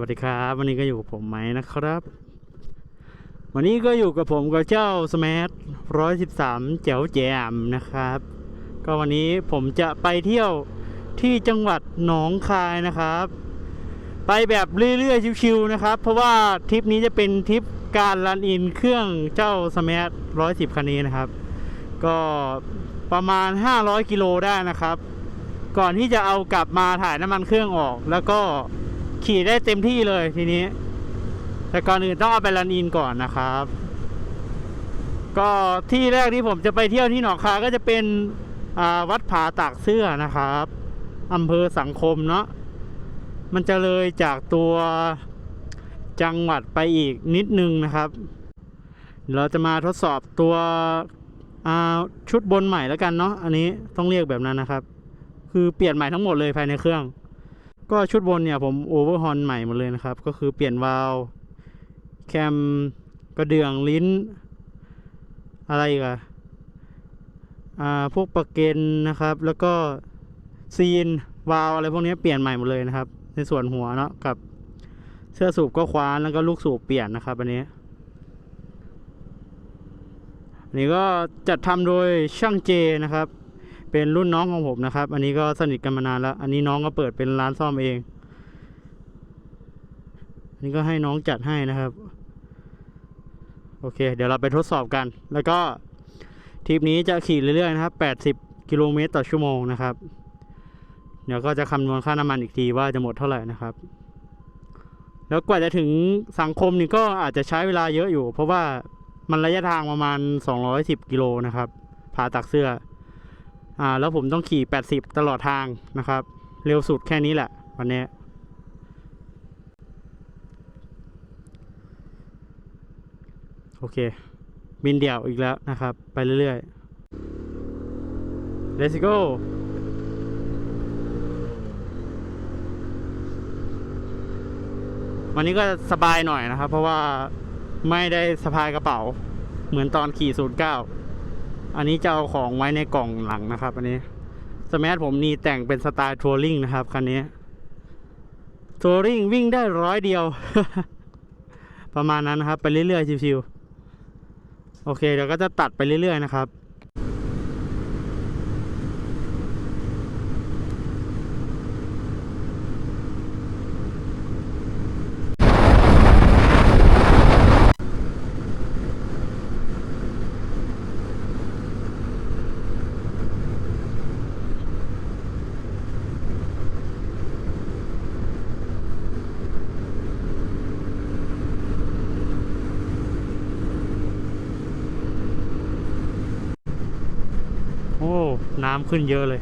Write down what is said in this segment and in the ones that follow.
วัสดีครับ วันนี้ก็อยู่กับผมไหมนะครับ วันนี้ก็อยู่กับผมกับเจ้าสมาร์ทร้อยสิบสามแจ๋วแจมนะครับ ก็วันนี้ผมจะไปเที่ยวที่จังหวัดหนองคายนะครับ ไปแบบเรื่อยๆชิวๆนะครับ เพราะว่าทริปนี้จะเป็นทริปการรันอินเครื่องเจ้าสมาร์ทร้อยสิบคันนี้นะครับ ก็ประมาณ 500กิโลได้นะครับ ก่อนที่จะเอากลับมาถ่ายน้ำมันเครื่องออกแล้วก็ ขี่ได้เต็มที่เลยทีนี้ แต่ก่อนอื่นต้องเอาไปรันอินก่อนนะครับ ก็ที่แรกที่ผมจะไปเที่ยวที่หนองคาก็จะเป็นวัดผาตากเสื้อนะครับอำเภอสังคมเนาะมันจะเลยจากตัวจังหวัดไปอีกนิดนึงนะครับ เราจะมาทดสอบตัวชุดบนใหม่แล้วกันเนาะอันนี้ต้องเรียกแบบนั้นนะครับ คือเปลี่ยนใหม่ทั้งหมดเลยภายในเครื่อง ก็ชุดบนเนี่ยผมโอเวอร์ฮอนใหม่หมดเลยนะครับ ก็คือเปลี่ยนวาล์วแคมกระเดื่องลิ้น อะไรกอะอ่าพวกประเกนนะครับ แล้วก็ซีนวาล์วอะไรพวกนี้เปลี่ยนใหม่หมดเลยนะครับ ในส่วนหัวเนาะกับเสื้อสูบก็คว้านแล้วก็ลูกสูบเปลี่ยนนะครับอันนี้นนี้ก็จัดทำโดยช่างเจนะครับ เป็นรุ่นน้องของผมนะครับ อันนี้ก็สนิทกันมานานแล้ว อันนี้น้องก็เปิดเป็นร้านซ่อมเองอันนี้ก็ให้น้องจัดให้นะครับ โอเค เดี๋ยวเราไปทดสอบกัน แล้วก็ทริปนี้จะขี่เรื่อยๆนะครับ 80 กิโลเมตรต่อชั่วโมงนะครับ เดี๋ยวก็จะคำนวณค่าน้ำมันอีกทีว่าจะหมดเท่าไหร่นะครับ แล้วกว่าจะถึงสังคมนี่ก็อาจจะใช้เวลาเยอะอยู่ เพราะว่ามันระยะทางประมาณ 210 กิโลนะครับผ่าตักเสื้อ อ่าแล้วผมต้องขี่ 80 ตลอดทางนะครับ เร็วสุดแค่นี้แหละ วันนี้ โอเค บินเดี่ยวอีกแล้วนะครับ ไปเรื่อยๆ let's go วันนี้ก็สบายหน่อยนะครับ เพราะว่าไม่ได้สะพายกระเป๋า เหมือนตอนขี่09 อันนี้จะเอาของไว้ในกล่องหลังนะครับ อันนี้สมาร์ทผมนี่แต่งเป็นสไตล์ทัวริงนะครับคันนี้ทัวริงวิ่งได้ร้อยเดียว ประมาณนั้นนะครับ ไปเรื่อยๆชิวๆโอเคเดี๋ยวก็จะตัดไปเรื่อยๆนะครับ โอ้ น้ำขึ้นเยอะเลย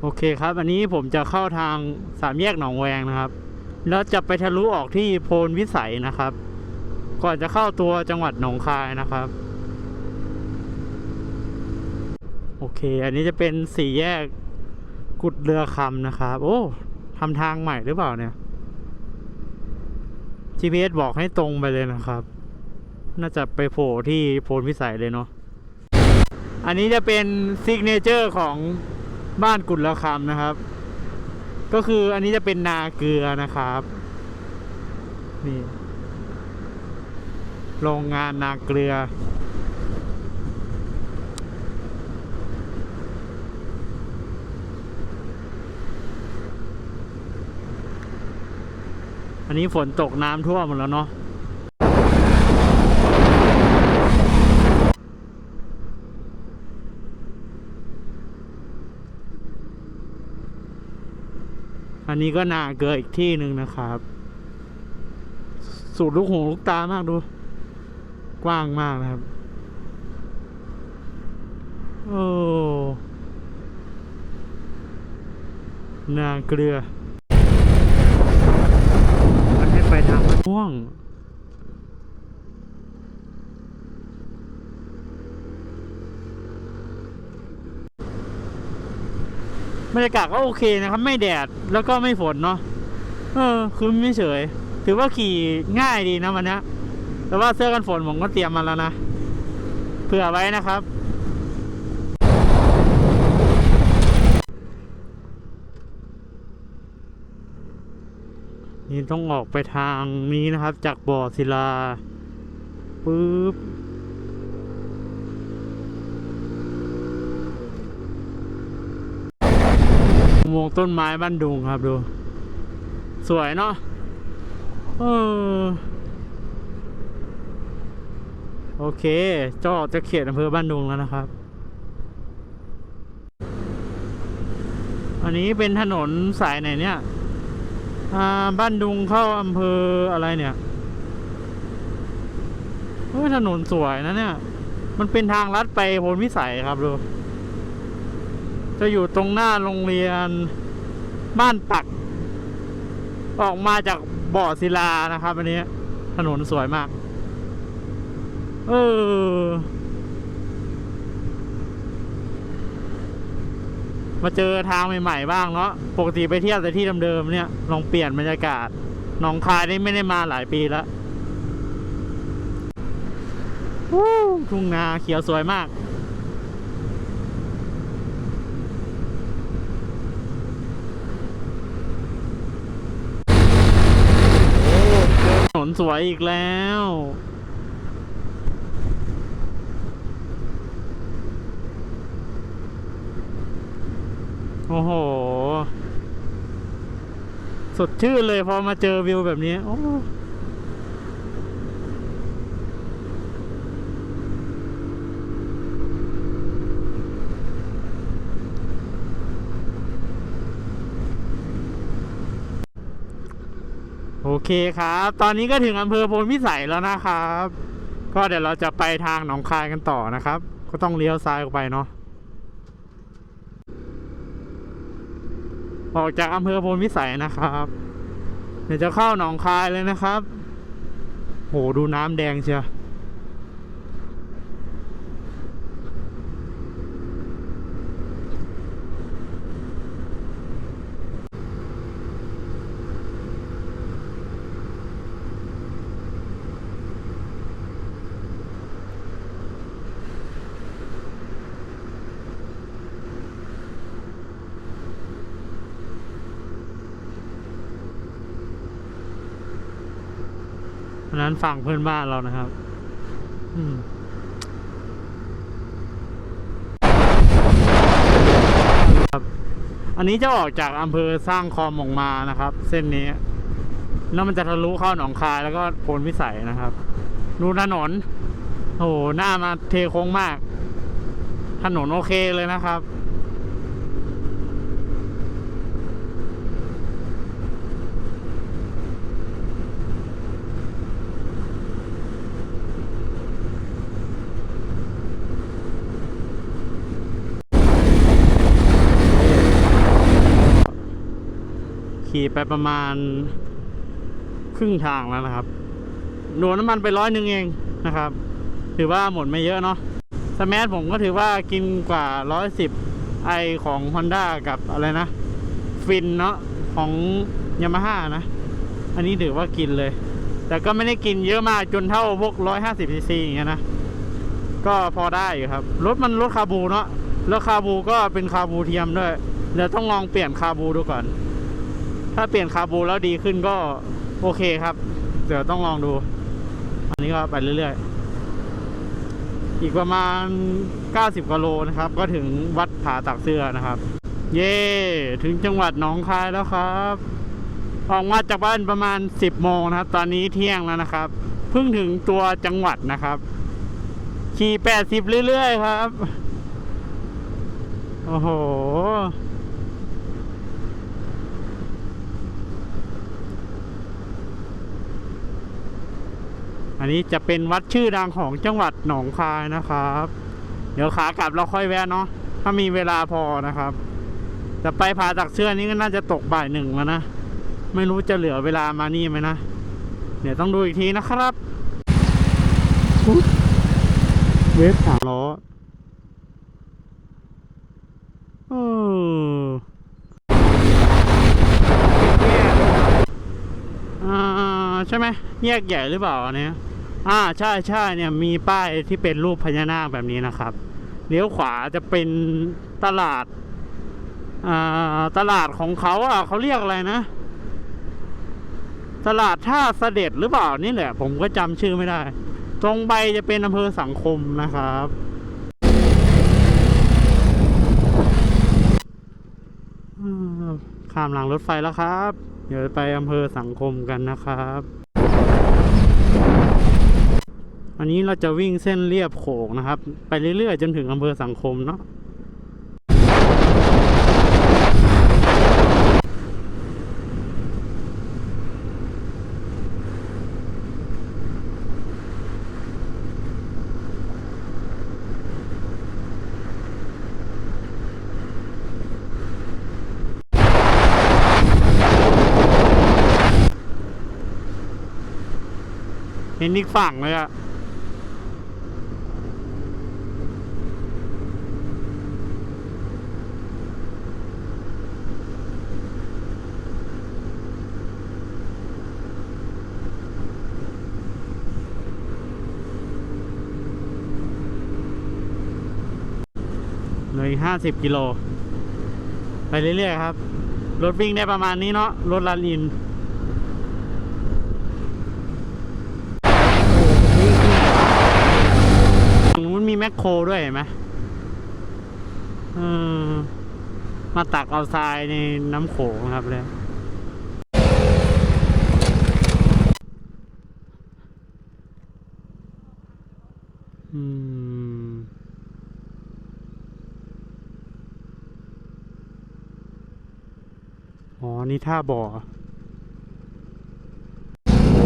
โอเคครับ อันนี้ผมจะเข้าทางสามแยกหนองแวงนะครับ แล้วจะไปทะลุออกที่โพนวิสัยนะครับ ก่อนจะเข้าตัวจังหวัดหนองคายนะครับ โอเค อันนี้จะเป็นสี่แยกกุดเรือคำนะครับ โอ้ทำทางใหม่หรือเปล่าเนี่ย GPS บอกให้ตรงไปเลยนะครับ น่าจะไปโผล่ที่โพนพิสัยเลยเนาะอันนี้จะเป็นซิกเนเจอร์ของบ้านกุดละคำนะครับ ก็คืออันนี้จะเป็นนาเกลือนะครับนี่โรงงานนาเกลือ อันนี้ฝนตกน้ำท่วมหมดแล้วเนาะ อันนี้ก็นาเกลืออีกที่หนึ่งนะครับ สูดลูกหูลูกตามากดู กว้างมากนะครับ โอ้นาเกลือมันให้ไปทางมะม่วง บรรยากาศก็โอเคนะครับ ไม่แดดแล้วก็ไม่ฝนเนาะเออคือไม่เฉย ถือว่าขี่ง่ายดีนะวันนี้แต่ว่าเสื้อกันฝนผมก็เตรียมมาแล้วนะเผื่อไว้นะครับ นี่ต้องออกไปทางนี้นะครับ จากบ่อศิลาปึ๊บ โมงค์ต้นไม้บ้านดุงครับดู สวยเนาะเออโอเคจะออกจะเขตอำเภอบ้านดุงแล้วนะครับ อันนี้เป็นถนนสายไหนเนี่ย อ่า บ้านดุงเข้าอำเภออะไรเนี่ยเฮ้ยถนนสวยนะเนี่ย มันเป็นทางลัดไปพลวิสัยครับดู จะอยู่ตรงหน้าโรงเรียนบ้านปัก ออกมาจากบ่อศิลานะครับ อันนี้ ถนนสวยมาก เออ มาเจอทางใหม่ๆบ้างเนาะปกติไปเที่ยวแต่ที่เดิมๆเนี่ย ลองเปลี่ยนบรรยากาศหนองคายนี่ไม่ได้มาหลายปีแล้วทุ่งนาเขียวสวยมาก โอ้เจอถ นสวยอีกแล้ว โอ้โห สดชื่นเลยพอมาเจอวิวแบบนี้ โอ้ เคครับ ตอนนี้ก็ถึงอำเภอโพนพิสัยแล้วนะครับ ก็เดี๋ยวเราจะไปทางหนองคายกันต่อนะครับ ก็ต้องเลี้ยวซ้ายออกไปเนาะ ออกจากอำเภอโพนพิสัยนะครับ เดี๋ยวจะเข้าหนองคายเลยนะครับ โหดูน้ำแดงเชียวอั นั้นฝั่งเพื่อนบ้านเรานะครับ อืมครับอันนี้จะออกจากอำเภอสร้างคอมออกมานะครับ เส้นนี้ แล้วมันจะทะลุเข้าหนองคายแล้วก็โพนวิสัยนะครับดูถนนโอ้โหหน้ามาเทโค้งมาก ถนนโอเคเลยนะครับ ขี่ไปประมาณ ครึ่งทางแล้วนะครับหนวน้ำมันไปร้อยหนึ่งเองนะครับ ถือว่าหมดไม่เยอะเนาะสมาร์ทผมก็ถือว่ากินกว่าร้อยสิบไอของ Honda กับอะไรนะ ฟินเนาะของยามาฮ่านะ อันนี้ถือว่ากินเลย แต่ก็ไม่ได้กินเยอะมากจนเท่าพวกร้อยห้าสิบซีซีอย่างเงี้ยนะ ก็พอได้อยู่ครับ รถมันรถคาบูเนาะแล้วคาบูก็เป็นคาบูเทียมด้วย เดี๋ยวต้องลองเปลี่ยนคาบูดูก่อน ถ้าเปลี่ยนคาบูแล้วดีขึ้นก็โอเคครับ เดี๋ยวต้องลองดู อันนี้ก็ไปเรื่อยๆ อีกประมาณ 90กิโลนะครับ ก็ถึงวัดผาตักเสื้อนะครับ เย่ถึงจังหวัดหนองคายแล้วครับออกมาจากบ้านประมาณ 10โมงนะครับ ตอนนี้เที่ยงแล้วนะครับ เพิ่งถึงตัวจังหวัดนะครับขี่80เรื่อยๆครับ โอ้โห นนี้จะเป็นวัดชื่อดังของจังหวัดหนองคายนะครับ เดี๋ยวขากลับเราค่อยแวะเนาะถ้ามีเวลาพอนะครับแต่ไปผาตักเสื้อนี้ก็น่าจะตกบ่ายหนึ่งแล้วนะไม่รู้จะเหลือเวลามานี่ไหมนะ เดี๋ยวต้องดูอีกทีนะครับเวฟสามล้อเอออ่าใช่ไหมแยกใหญ่หรือเปล่านเนี้ย อ่าใช่ใช่เนี่ยมีป้ายที่เป็นรูปพญานาคแบบนี้นะครับเลี้ยวขวาจะเป็นตลาดอ่าตลาดของเขาอะเขาเรียกอะไรนะ ตลาดท่าเสด็จหรือเปล่านี่แหละ ผมก็จำชื่อไม่ได้ ตรงไปจะเป็นอำเภอสังคมนะครับข้ามรางรถไฟแล้วครับ เดี๋ยวไปอำเภอสังคมกันนะครับ อันนี้เราจะวิ่งเส้นเรียบโขงนะครับ ไปเรื่อยๆ จนถึงอำเภอสังคมเนาะเห็นอีกฝั่งเลยอะ ห้าสิบกิโล ไปเรื่อยๆครับ รถวิ่งได้ประมาณนี้เนาะ รถลาลินตรงนู้นมีแมคโครด้วยเห็นไหมมาตักเอาทรายในน้ำโขงครับเลยอืม อ๋อ นี่ ท่าบ่อโอ้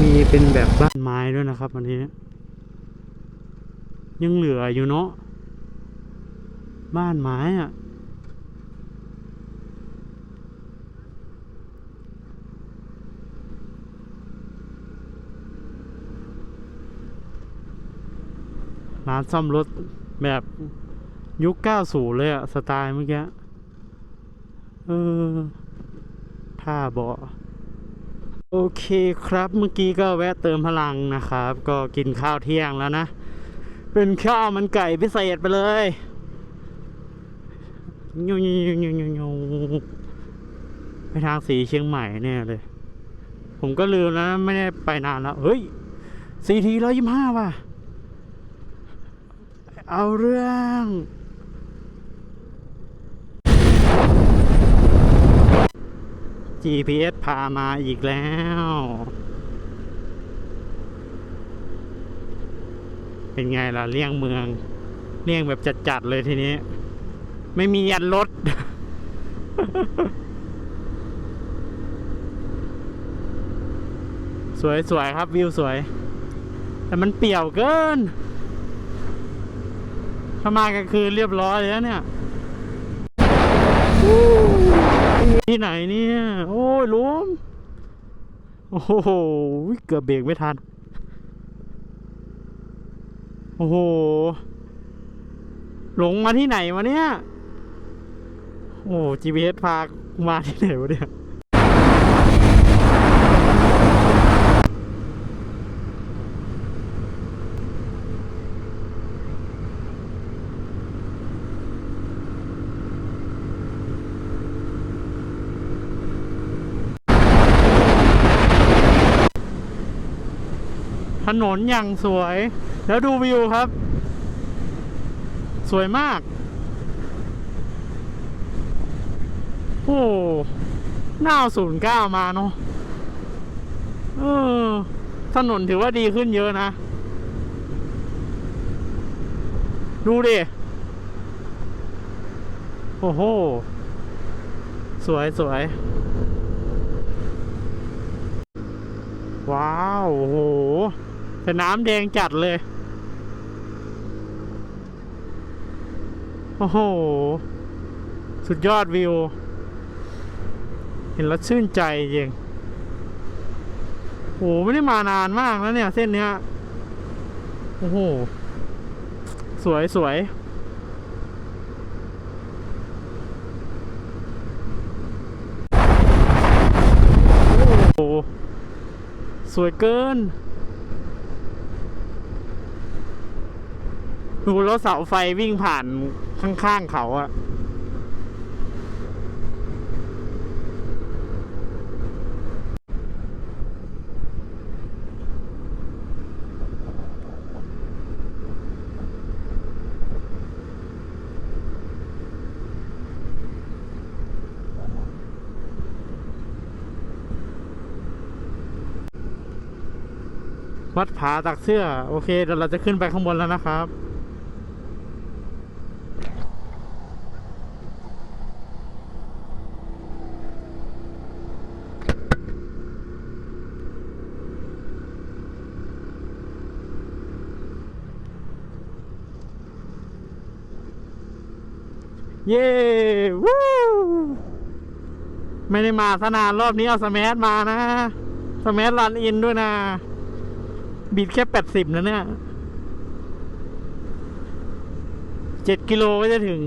มีเป็นแบบบ้านไม้ด้วยนะครับวันนี้ ยังเหลืออยู่เนาะบ้านไม้อะร้านซ่อมรถแบบยุค 90 เลยอะสไตล์เมื่อกี้ เออ ท่าเบาะโอเคครับเมื่อกี้ก็แวะเติมพลังนะครับ ก็กินข้าวเที่ยงแล้วนะ เป็นข้าวมันไก่พิเศษไปเลยยูยูยูยูยูยูไปทางสีเชียงใหม่เนี่ยเลย ผมก็ลืมแล้วไม่ได้ไปนานแล้วเฮ้ยสีทีร้อยยี่ห้าว่ะ เอาเรื่อง GPS พามาอีกแล้ว เป็นไงล่ะเลี่ยงเมือง เลี่ยงแบบจัดๆเลยทีนี้ ไม่มียันรถ สวยๆครับวิวสวย แต่มันเปี่ยวเกินถ้ามากลางคืนเรียบร้อยแล้วเนี่ย ที่ไหนเนี่ย โอ้ยหลุมโอ้โห เกือบเบรกไม่ทัน โอ้โห หลงมาที่ไหนวะเนี่ย โอ้ GPS พามาที่ไหนวะเนี่ย นนอย่างสวย แล้วดูวิวครับ สวยมาก โอ้หน้าศูนย์เก้ามาเนาะเออ ถนนถือว่าดีขึ้นเยอะนะ ดูดิ โอ้โห สวยสวยว้าว โอ้โห แต่น้ำแดงจัดเลย โอ้โห สุดยอดวิว เห็นแล้วชื่นใจจริงโอ้โห ไม่ได้มานานมากแล้วเนี่ย เส้นเนี้ย โอ้โห สวยสวยโอ้โหสวยเกิน ดูรถเสาไฟวิ่งผ่านข้างๆเขาอะวัดผาตักเสื้อ โอเคเดี๋ยวเราจะขึ้นไปข้างบนแล้วนะครับ ไม่ได้มาสนานรอบนี้เอาสแมัมานะ สมัรันอินด้วยนะ บิดแค่แปดสิบนะเนี่ยเจ็ดกิโลก็จะถึง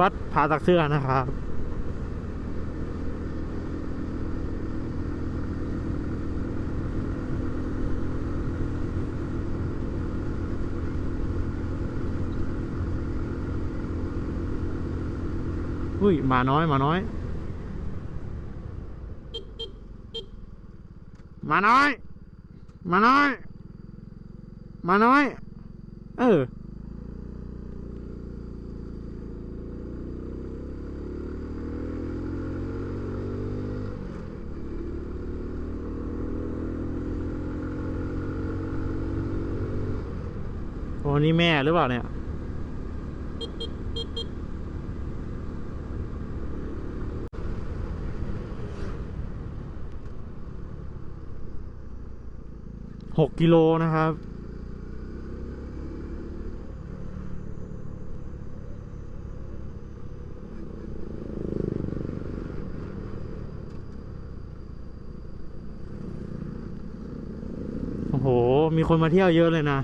วัดผาตักเสื้อนะครับ อุ้ยหมาน้อยหมาน้อย มาน้อย มาน้อย มาน้อย เออ โอ้นี่แม่หรือเปล่าเนี่ย หกกิโลนะครับ โอ้โห มีคนมาเที่ยวเยอะเลยนะ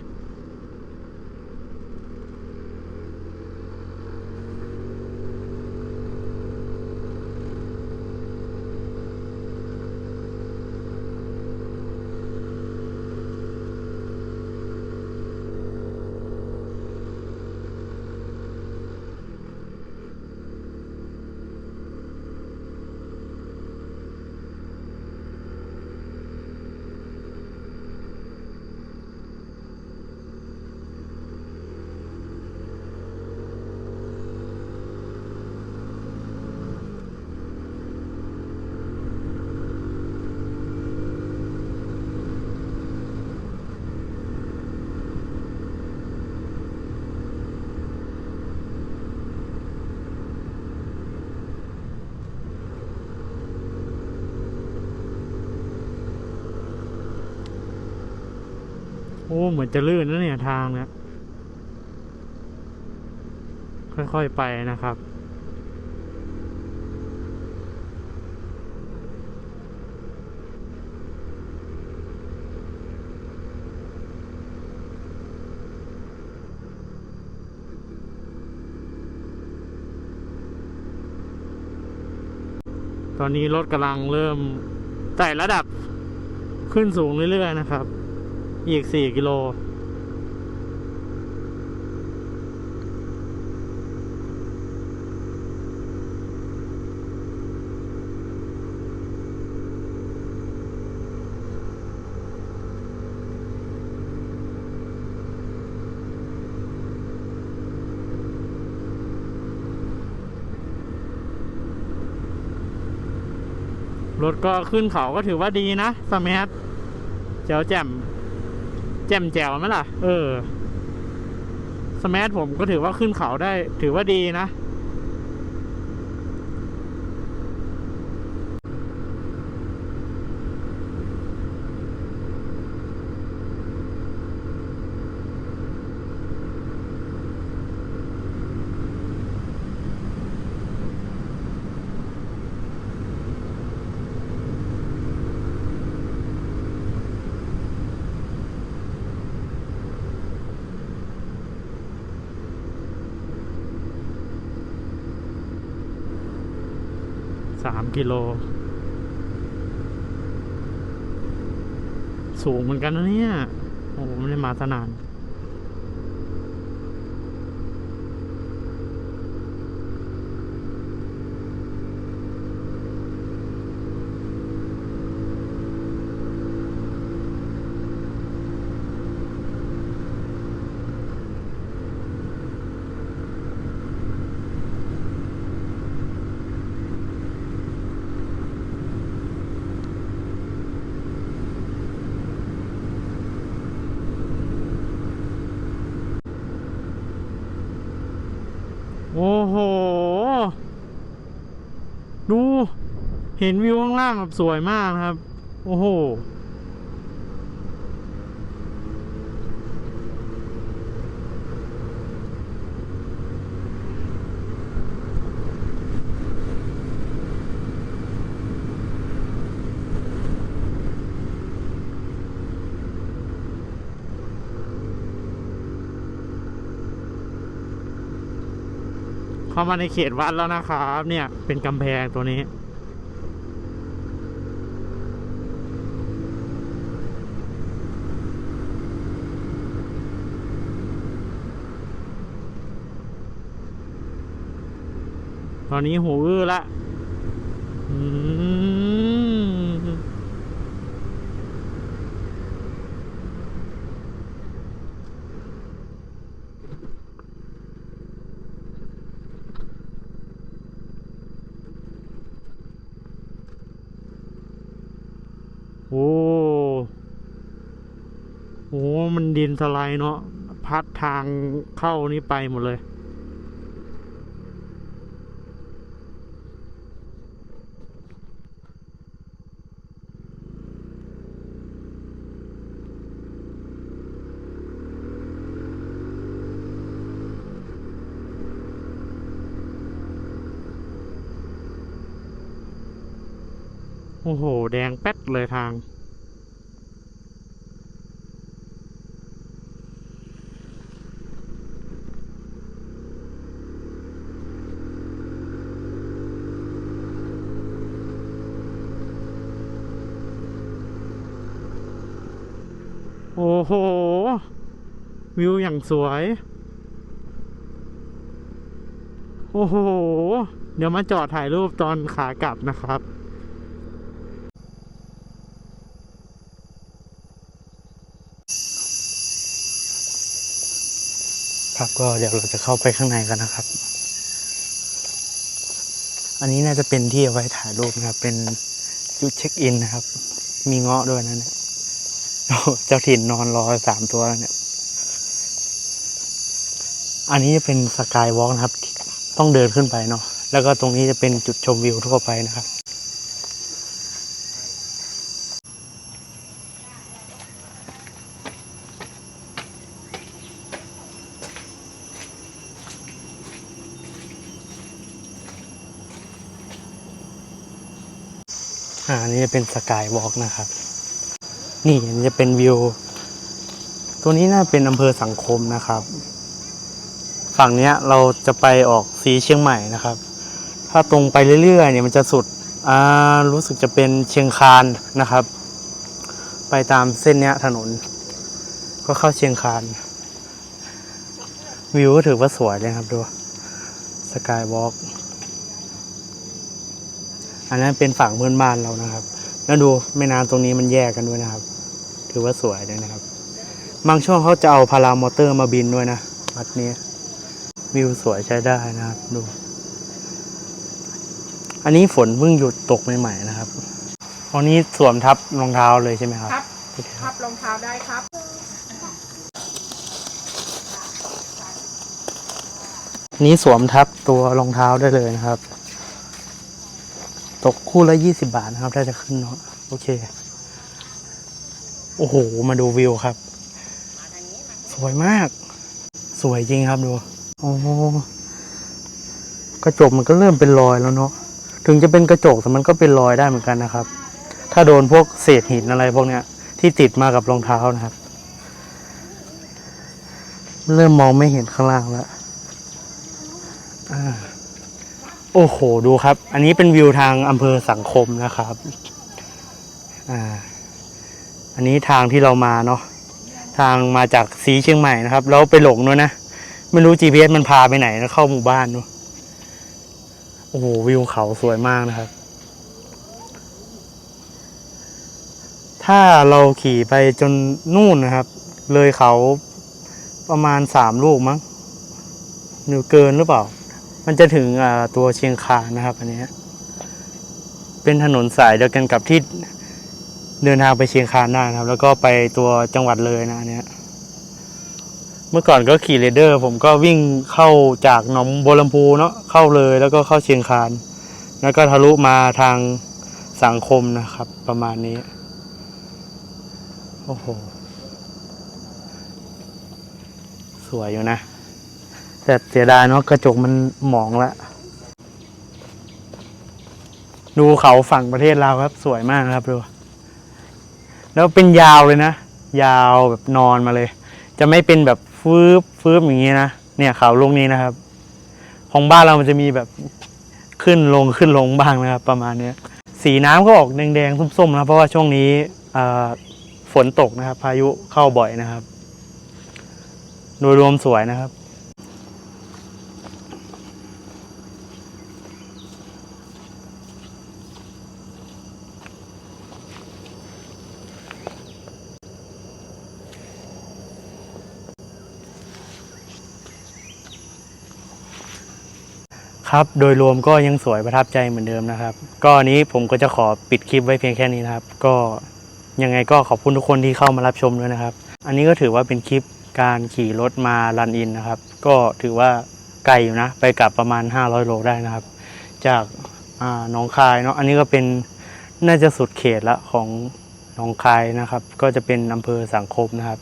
อ้เหมือนจะลื่นนะเนี่ยทางเนี่ยค่อยๆไปนะครับ ตอนนี้รถกำลังเริ่มไต่ระดับขึ้นสูงเรื่อยๆนะครับ อีกสี่กิโล รถก็ขึ้นเขาก็ถือว่าดีนะสมัทเจ๋วแจ่ม จ่มแจ๋วไหมล่ะ เออ สมัทผมก็ถือว่าขึ้นเขาได้ ถือว่าดีนะ สามกิโล สูงเหมือนกันนะเนี่ย โอ้โหไม่ได้มาสนาน โโอ้โห ดู เห็นวิวข้างล่างแบบสวยมากครับ โอ้โห เข้ามาในเขตวัดแล้วนะครับ เนี่ย เป็นกำแพงตัวนี้ ตอนนี้หูอื้อละโอ้โหมันดินสไลด์เนาะ พัดทางเข้านี่ไปหมดเลย อ้โห แดงแป๊ดเลยทาง โอ้โห วิวอย่างสวย โอ้โห เดี๋ยวมาจอดถ่ายรูปตอนขากลับนะครับ ครับ ก็เดี๋ยวเราจะเข้าไปข้างในกันนะครับ อันนี้น่าจะเป็นที่เอาไว้ถ่ายรูปนะครับ เป็นจุดเช็คอินนะครับ มีเงาะด้วยนะเนี่ยเจ้าถิ่นนอนรอสามตัวแล้วเนี่ย อันนี้จะเป็นสกายวอล์กนะครับ ต้องเดินขึ้นไปเนาะ แล้วก็ตรงนี้จะเป็นจุดชมวิวทั่วไปนะครับ อ่าอันนี้ จะเป็นสกายวอล์กนะครับ นี่อันนี้จะเป็นวิว ตัวนี้น่าเป็นอำเภอสังคมนะครับ ฝั่งเนี้ยเราจะไปออกสีเชียงใหม่นะครับ ถ้าตรงไปเรื่อยๆเนี่ยมันจะสุดอ่ารู้สึกจะเป็นเชียงคานนะครับ ไปตามเส้นเนี้ยถนน ก็เข้าเชียงคานวิวก็ถือว่าสวยเลยครับดูสกายวอล์ก อันนั้นเป็นฝั่งเพื่อนบ้านเรานะครับ แล้วดูแม่น้ำตรงนี้มันแยกกันด้วยนะครับ ถือว่าสวยเลยนะครับ บางช่วงเขาจะเอาพารามอเตอร์มาบินด้วยนะวัดนี้วิวสวยใช้ได้นะครับดู อันนี้ฝนเพิ่งหยุดตกใหม่ๆนะครับอันนี้สวมทับรองเท้าเลยใช่ไหมครับ ครับโอเคคครัรับบรองเท้าได้ครับอันนี้สวมทับตัวรองเท้าได้เลยนะครับ ตกคู่ละยี่สิบาทนะครับ ถ้าจะขึ้นเนาะโอเค โอ้โห มาดูวิวครับ สวยมาก สวยจริงครับดูโอ้กระจกมันก็เริ่มเป็นรอยแล้วเนาะถึงจะเป็นกระจกแต่มันก็เป็นรอยได้เหมือนกันนะครับ ถ้าโดนพวกเศษหินอะไรพวกเนี้ย ที่ติดมากับรองเท้านะครับ เริ่มมองไม่เห็นข้างล่างแล้วอ่า โอ้โห ดูครับ อันนี้เป็นวิวทางอำเภอสังคมนะครับ อ่า อันนี้ทางที่เรามาเนาะ ทางมาจากสีเชียงใหม่นะครับแล้วไปหลงด้วยนะ ไม่รู้ GPS มันพาไปไหนแล้วเข้าหมู่บ้านด้วยโอ้โห วิวเขาสวยมากนะครับ ถ้าเราขี่ไปจนนู่นนะครับ เลยเขาประมาณสามลูกมั้งหรือเกินหรือเปล่า มันจะถึงตัวเชียงคานนะครับ อันนี้เป็นถนนสายเดียวกันกับที่เดินทางไปเชียงคานได้นะครับ แล้วก็ไปตัวจังหวัดเลยนะอันนี้เมื่อก่อนก็ขี่เรเดอร์ ผมก็วิ่งเข้าจากหนองบัวลำพูเนาะเข้าเลยแล้วก็เข้าเชียงคาน แล้วก็ทะลุมาทางสังคมนะครับ ประมาณนี้โอ้โห สวยอยู่นะ แต่เสียดายเนาะกระจกมันหมองละ ดูเขาฝั่งประเทศเราวครับ สวยมากครับดู แล้วเป็นยาวเลยนะ ยาวแบบนอนมาเลย จะไม่เป็นแบบฟืบฟืบอย่างนี้นะ เนี่ยเขาลงนี้นะครับ ของบ้านเรามันจะมีแบบขึ้นลงขึ้นลงบ้างนะครับ ประมาณเนี้ย สีน้ำก็ออกแดงๆส้มๆนะเพราะว่าช่วงนี้ฝนตกนะครับ พายุเข้าบ่อยนะครับ โดยรวมสวยนะครับ ครับ โดยรวมก็ยังสวยประทับใจเหมือนเดิมนะครับ ก็อันนี้ผมก็จะขอปิดคลิปไว้เพียงแค่นี้นะครับ ก็ยังไงก็ขอบคุณทุกคนที่เข้ามารับชมด้วยนะครับ อันนี้ก็ถือว่าเป็นคลิปการขี่รถมารันอินนะครับ ก็ถือว่าไกลอยู่นะ ไปกลับประมาณ 500 โลได้นะครับ จากาหนองคายเนาะ อันนี้ก็เป็นน่าจะสุดเขตละของหนองคายนะครับ ก็จะเป็นอำเภอสังคมนะครับ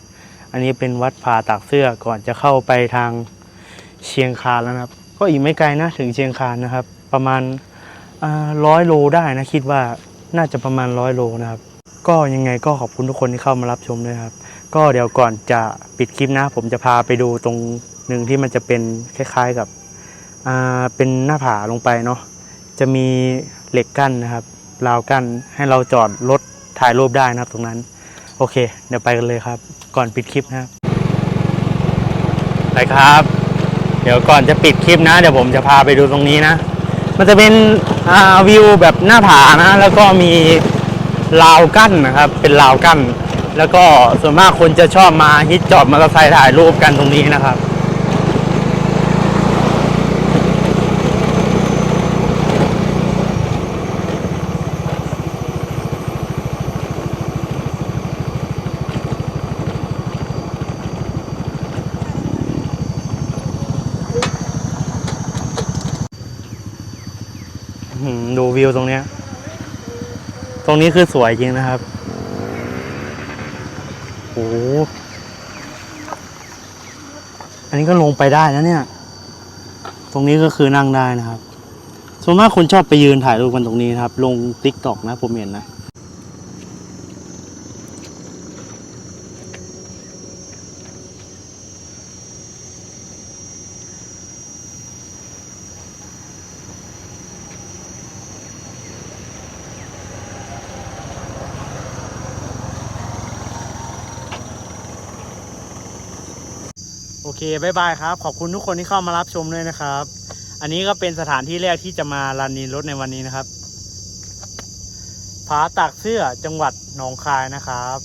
อันนี้เป็นวัดผาตากเสื้อก่อนจะเข้าไปทางเชียงคานแล้วนะครับ ก็อีกไม่ไกลนะถึงเชียงคานนะครับ ประมาณร้อยโลได้นะคิดว่าน่าจะประมาณร้อยโลนะครับ ก็ยังไงก็ขอบคุณทุกคนที่เข้ามารับชมด้วยครับ ก็เดี๋ยวก่อนจะปิดคลิปนะ ผมจะพาไปดูตรงหนึ่งที่มันจะเป็นคล้ายๆกับเป็นหน้าผาลงไปเนาะจะมีเหล็กกั้นนะครับราวกั้นให้เราจอดรถถ่ายรูปได้นะครับตรงนั้น โอเค เดี๋ยวไปกันเลยครับ ก่อนปิดคลิปนะครับไปครับ เดี๋ยวก่อนจะปิดคลิปนะ เดี๋ยวผมจะพาไปดูตรงนี้นะ มันจะเป็นวิวแบบหน้าผานะ แล้วก็มีราวกั้นนะครับ เป็นราวกั้น แล้วก็ส่วนมากคนจะชอบมาฮิตจอดมอเตอร์ไซค์ถ่ายรูปกันตรงนี้นะครับ ดูวิวตรงเนี้ย ตรงนี้คือสวยจริงนะครับ โอ้โหอันนี้ก็ลงไปได้นะเนี่ย ตรงนี้ก็คือนั่งได้นะครับส่วนมากคนชอบไปยืนถ่ายรูปกันตรงนี้นะครับ ลงติ๊กตอกนะผมเห็นนะ เคบายบายครับ ขอบคุณทุกคนที่เข้ามารับชมด้วยนะครับ อันนี้ก็เป็นสถานที่แรกที่จะมาลานนีรถในวันนี้นะครับผาตากเสื้อจังหวัดหนองคายนะครับ